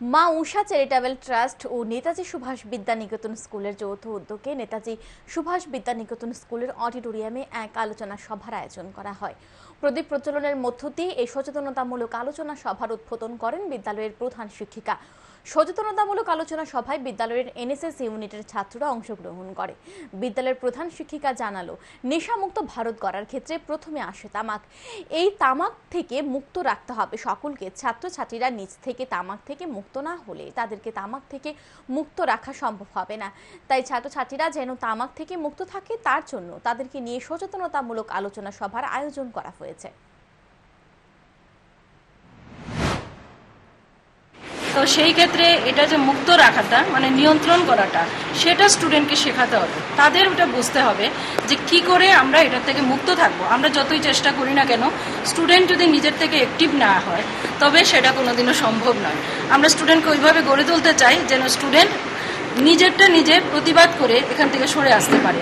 মা Usha charitable trust ও নেতাজি সুভাষ বিদ্যানিকেতন স্কুলের যৌথ উদ্যোগে নেতাজি সুভাষ বিদ্যানিকেতন স্কুলের অডিটোরিয়ামে এক আলোচনা সভার আয়োজন করা হয়। প্রদীপ প্রচলনের মধ্য দিয়ে এই সচেতনতামূলক আলোচনা সভার উদ্বোধন করেন বিদ্যালয়ের প্রধান শিক্ষিকা। সচেতনতামূলক আলোচনা সভায় বিদ্যালয়ের এনএসএস ইউনিটের ছাত্ররা অংশগ্রহণ করে। বিদ্যালয়ের প্রধান শিক্ষিকা জানালো, নেশামুক্ত ভারত গড়ার ক্ষেত্রে প্রথমে আসে তামাক। এই তামাক থেকে মুক্ত রাখতে হবে সকলকে। ছাত্রছাত্রীরা নিজ থেকে তামাক থেকে মুক্ত না হলে তাদেরকে তামাক থেকে মুক্ত রাখা সম্ভব হবে না। তাই ছাত্রছাত্রীরা যেন তামাক থেকে মুক্ত থাকে, তার জন্য তাদেরকে নিয়ে সচেতনতামূলক আলোচনা সভার আয়োজন করা হয়েছে। তো সেই ক্ষেত্রে এটা যে মুক্ত রাখাটা মানে নিয়ন্ত্রণ করাটা, সেটা স্টুডেন্টকে শেখাতে হবে। তাদের ওটা বুঝতে হবে যে কি করে আমরা এটার থেকে মুক্ত থাকব। আমরা যতই চেষ্টা করি না কেন স্টুডেন্ট যদি নিজের থেকে অ্যাক্টিভ না হয়, তবে সেটা কোনোদিনও সম্ভব নয়। আমরা স্টুডেন্টকে ওইভাবে গড়ে তুলতে চাই যেন স্টুডেন্ট নিজেরটা নিজে প্রতিবাদ করে এখান থেকে সরে আসতে পারে।